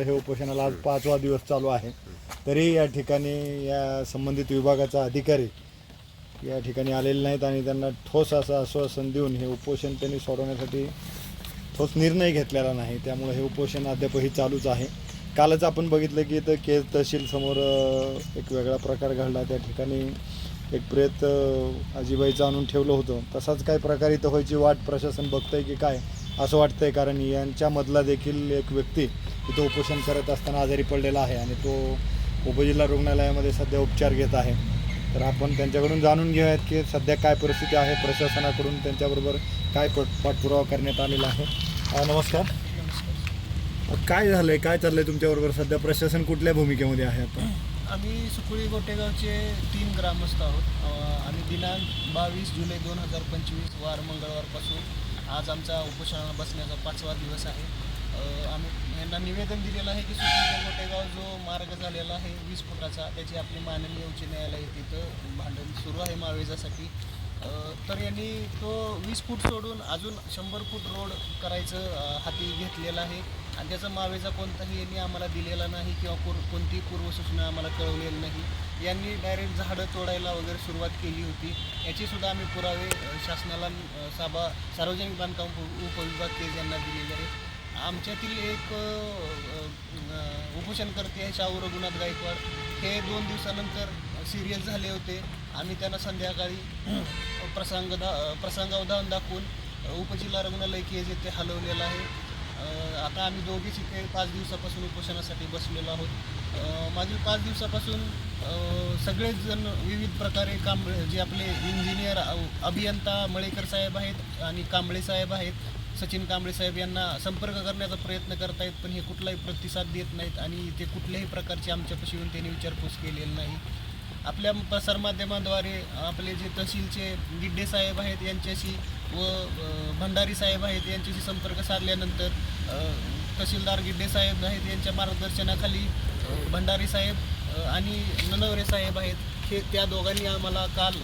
केलेलं हे उपोषणाला आज पाचवा दिवस चालू आहे. तरी या ठिकाणी या संबंधित विभागाचा अधिकारी या ठिकाणी आलेले नाहीत आणि त्यांना ठोस असं आश्वासन देऊन हे उपोषण त्यांनी सोडवण्यासाठी ठोस निर्णय घेतलेला नाही. त्यामुळे हे उपोषण अद्यापही चालूच आहे. कालच आपण बघितलं की इथं केज तहसील समोर अ, एक वेगळा प्रकार घडला. त्या ठिकाणी एक प्रेत आजीबाईचं आणून ठेवलं होतं. तसाच काय प्रकार इथं व्हायची वाट प्रशासन बघतंय की काय असं वाटतंय? कारण यांच्यामधला देखील एक व्यक्ती इथं उपोषण करत असताना आजारी पडलेला आहे आणि तो उपजिल्हा रुग्णालयामध्ये सध्या उपचार घेत आहे. तर आपण त्यांच्याकडून जाणून घेऊयात की सध्या काय परिस्थिती आहे प्रशासनाकडून त्यांच्याबरोबर काय पट पाठपुरावा करण्यात आलेला आहे. नमस्कार. काय झालंय काय चाललंय तुमच्याबरोबर? सध्या प्रशासन कुठल्या भूमिकेमध्ये आहे आता? आम्ही सुकुळी गोटेगावचे तीन ग्रामस्थ आहोत. आम्ही दिनांक बावीस जुलै दोन हजार पंचवीस वार मंगळवारपासून आज आमचा उपोषणाला बसण्याचा पाचवा दिवस आहे. आम्ही यांना निवेदन दिलेलं आहे की सुप्रीम गोटेगाव जो मार्ग झालेला आहे वीस फुटाचा त्याची आपली माननीय उच्च न्यायालय तिथं भांडण सुरू आहे मावेजासाठी तर यांनी तो वीस फूट सोडून अजून शंभर फूट रोड करायचं हाती घेतलेलं आहे. आणि त्याचा मावेजा कोणताही यांनी आम्हाला दिलेला नाही किंवा पूर कोणतीही पूर्वसूचना आम्हाला कळवलेली नाही. यांनी डायरेक्ट झाडं तोडायला वगैरे सुरुवात केली होती. याचीसुद्धा आम्ही पुरावे शासनाला साबा सार्वजनिक बांधकाम उप- उपविभाग केज यांना दिलेले आहेत. आमच्यातील एक उपोषणकर्ते आहे शाहू रघुनाथ गायकवाड. हे दोन दिवसानंतर सिरियस झाले होते आम्ही त्यांना संध्याकाळी प्रसंग दा प्रसंगावधान दाखवून उपजिल्हा रुग्णालय केज येथे हलवलेलं आहे. आता आम्ही दोघीच इथे पाच दिवसापासून उपोषणासाठी बसलेलो आहोत. मागील पाच दिवसापासून अं, सगळेच जण विविध प्रकारे काम जे आपले इंजिनियर अभियंता मळेकर साहेब आहेत आणि कांबळे साहेब आहेत. सचिन कांबळे साहेब यांना संपर्क करण्याचा प्रयत्न करतायत पण हे कुठलाही प्रतिसाद देत नाहीत आणि ते कुठल्याही प्रकारची आमच्यापाशी येऊन त्यांनी विचारपूस केलेली नाही. आपल्या प्रसारमाध्यमाद्वारे आपले जे तहसीलचे गिड्डे साहेब आहेत यांच्याशी व भंडारी साहेब आहेत यांच्याशी संपर्क साधल्यानंतर तहसीलदार गिड्डे साहेब आहेत यांच्या मार्गदर्शनाखाली भंडारी साहेब आणि ननवरे साहेब आहेत. हे त्या दोघांनी आम्हाला काल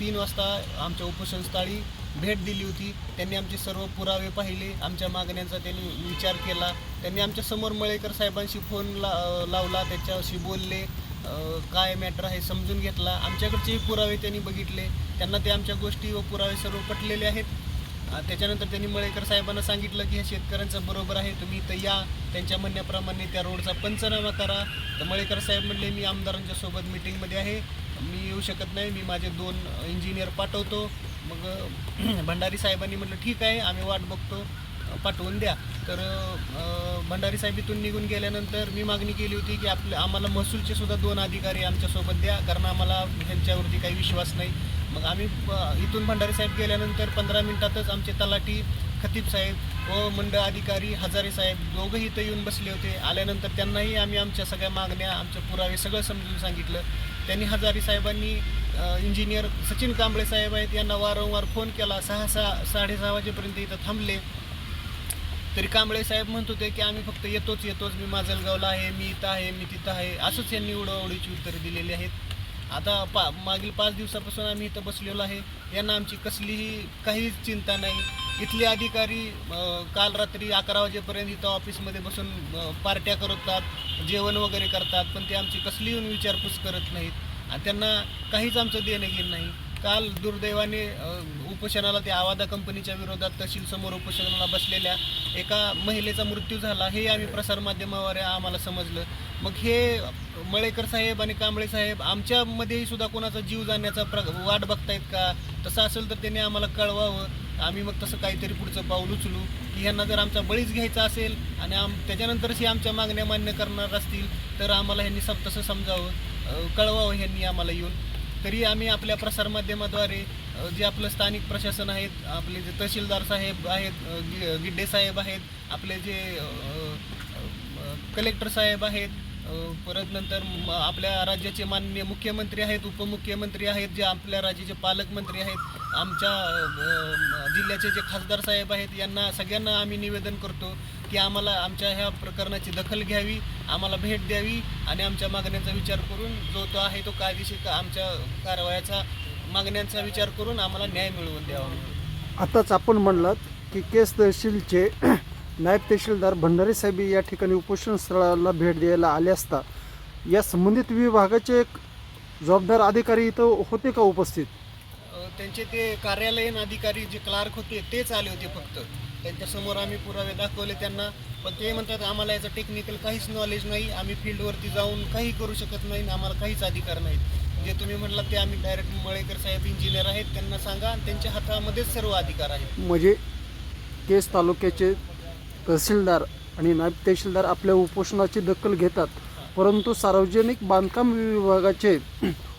तीन वाजता आमच्या उपोषणस्थळी भेट दिली होती. त्यांनी आमचे सर्व पुरावे पाहिले. आमच्या मागण्यांचा त्यांनी विचार केला. त्यांनी आमच्यासमोर मळेकर साहेबांशी फोन ला लावला. त्याच्याशी बोलले. काय मॅटर आहे समजून घेतला. आमच्याकडचेही पुरावे त्यांनी बघितले. त्यांना ते आमच्या गोष्टी व पुरावे सर्व पटलेले आहेत. त्याच्यानंतर त्यांनी मळेकर साहेबांना सांगितलं की हे शेतकऱ्यांचं बरोबर आहे. तुम्ही इथं या. त्यांच्या म्हणण्याप्रमाणे त्या रोडचा पंचनामा करा. तर मळेकर साहेब म्हणले मी आमदारांच्या सोबत मिटिंगमध्ये आहे. मी येऊ शकत नाही. मी माझे दोन इंजिनियर पाठवतो. मग भंडारी साहेबांनी म्हटलं ठीक आहे आम्ही वाट बघतो पाठवून द्या. तर भंडारी साहेब इथून निघून गेल्यानंतर मी मागणी केली होती की आपल्या आम्हाला महसूलचे सुद्धा दोन अधिकारी आमच्यासोबत द्या कारण आम्हाला ह्यांच्यावरती काही विश्वास नाही. मग आम्ही इथून भंडारी साहेब गेल्यानंतर पंधरा मिनिटातच आमचे तलाठी खतीब साहेब व मंडळ अधिकारी हजारे साहेब दोघंही इथं येऊन बसले होते. आल्यानंतर त्यांनाही आम्ही आमच्या सगळ्या मागण्या आमचे पुरावे सगळं समजून सांगितलं. त्यांनी हजारी साहेबांनी इंजिनियर सचिन कांबळे साहेब आहेत यांना वारंवार फोन केला. सहा सहा साडेसहा वाजेपर्यंत इथं थांबले. तरी कांबळे साहेब म्हणत होते की आम्ही फक्त येतोच येतोच. मी माजलगावला आहे मी इथं आहे मी तिथं आहे. असंच यांनी उडवडीची उत्तरं दिलेली आहेत. आता पा मागील पाच दिवसापासून आम्ही इथं बसलेलो आहे. यांना आमची कसलीही काहीच चिंता नाही. इथले अधिकारी काल रात्री अकरा वाजेपर्यंत इथं ऑफिसमध्ये बसून पार्ट्या करतात जेवण वगैरे करतात पण ते आमची कसली येऊन विचारपूस करत नाहीत. आणि त्यांना काहीच आमचं देणं घेणं नाही. काल दुर्दैवाने उपोषणाला त्या आवादा कंपनीच्या विरोधात तहसील समोर उपोषणाला बसलेल्या एका महिलेचा मृत्यू झाला. हे आम्ही प्रसारमाध्यमावर आम्हाला समजलं. मग हे मळेकर साहेब आणि कांबळे साहेब आमच्यामध्येही सुद्धा कोणाचा जीव जाण्याचा प्र वाट बघतायत का? तसं असेल तर त्यांनी आम्हाला कळवावं. आम्ही मग तसं काहीतरी पुढचं पाऊल उचलू. की ह्यांना जर आमचा बळीच घ्यायचा असेल आणि आम त्याच्यानंतरच ही आमच्या मागण्या मान्य करणार असतील तर आम्हाला ह्यांनी सब तसं समजावं. कळवावं ह्यांनी आम्हाला येऊन. तरी आम्ही आपल्या प्रसारमाध्यमाद्वारे जे आपलं स्थानिक प्रशासन आहेत आपले जे तहसीलदार साहेब आहेत गि- गिड्डे साहेब आहेत आपले जे कलेक्टर साहेब आहेत परत नंतर आपल्या राज्याचे माननीय मुख्यमंत्री आहेत उपमुख्यमंत्री आहेत जे आपल्या राज्याचे पालकमंत्री आहेत आमच्या जिल्ह्याचे जे खासदार साहेब आहेत यांना सगळ्यांना आम्ही निवेदन करतो की आम्हाला आमच्या ह्या प्रकरणाची दखल घ्यावी आम्हाला भेट द्यावी आणि आमच्या मागण्यांचा विचार करून जो तो आहे तो कायदेशीर आमच्या कारवायाचा मागण्यांचा विचार करून आम्हाला न्याय मिळवून द्यावा. आताच आपण म्हणलात की केस तहसीलचे नायब तहसीलदार भंडारी साहेब या ठिकाणी उपोषण स्थळाला भेट द्यायला आले असता या संबंधित विभागाचे एक जबाबदार अधिकारी इथं होते का उपस्थित? त्यांचे ते कार्यालयीन अधिकारी जे क्लार्क होते तेच आले होते फक्त. त्यांच्यासमोर आम्ही पुरावे दाखवले त्यांना. पण ते म्हणतात आम्हाला याचं टेक्निकल काहीच नॉलेज नाही. आम्ही फील्डवरती जाऊन काही करू शकत नाही आणि आम्हाला काहीच अधिकार नाहीत जे तुम्ही म्हटलात ते आम्ही डायरेक्ट मळेकर साहेब इंजिनियर आहेत त्यांना सांगा आणि त्यांच्या हातामध्येच सर्व अधिकार आहेत. म्हणजे केस तालुक्याचे तहसीलदार आणि नायब तहसीलदार आपल्या उपोषणाची दखल घेतात. परंतु सार्वजनिक बांधकाम विभागाचे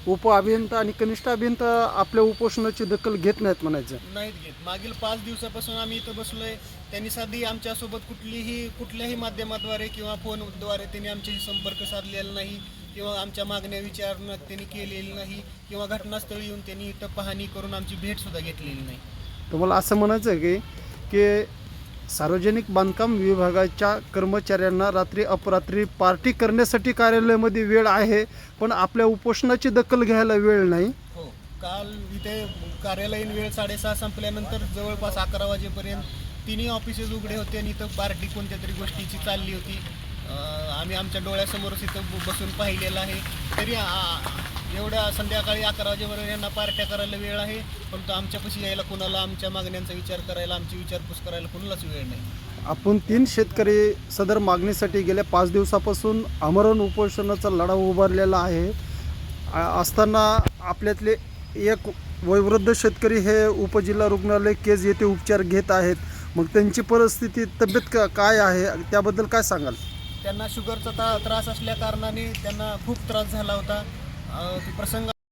उप अभियंता आणि कनिष्ठ अभियंता आपल्या उपोषणाची दखल घेत नाहीत म्हणायचं. नाहीत घेत. मागील पाच दिवसापासून आम्ही इथं बसलोय. त्यांनी साधी आमच्यासोबत कुठलीही कुठल्याही माध्यमाद्वारे किंवा फोनद्वारे त्यांनी आमच्याशी संपर्क साधलेला नाही किंवा आमच्या मागण्या विचारणं त्यांनी केलेली नाही किंवा घटनास्थळी येऊन त्यांनी इथं पाहणी करून आमची भेटसुद्धा घेतलेली नाही. तुम्हाला असं म्हणायचं आहे की की सार्वजनिक बांधकाम विभागाच्या कर्मचाऱ्यांना रात्री अपरात्री पार्टी करण्यासाठी कार्यालयामध्ये वेळ आहे पण आपल्या उपोषणाची दखल घ्यायला वेळ नाही. हो काल इथे कार्यालयीन वेळ साडेसहा संपल्यानंतर जवळपास अकरा वाजेपर्यंत तिन्ही ऑफिसेस उघडे होते आणि इथं पार्टी कोणत्या तरी गोष्टीची चालली होती. आम्ही आमच्या डोळ्यासमोरच इथं बसून पाहिलेलं आहे. तरी एवढ्या संध्याकाळी अकरा वाजेपर्यंत यांना पार्ट्या करायला वेळ आहे परंतु आमच्यापाशी यायला कोणाला आमच्या मागण्यांचा विचार करायला आमची विचारपूस करायला कोणालाच वेळ नाही. आपण तीन शेतकरी सदर मागणीसाठी गेल्या पाच दिवसापासून आमरण उपोषणाचा लढा उभारलेला आहे. आ- असताना आपल्यातले एक वयोवृद्ध शेतकरी हे उपजिल्हा रुग्णालय केज येथे उपचार घेत आहेत. मग त्यांची परिस्थिती तब्येत का काय आहे त्याबद्दल काय सांगाल? त्यांना शुगरचा ता त्रास असल्या कारणाने त्यांना खूप त्रास झाला होता. ते प्रसंग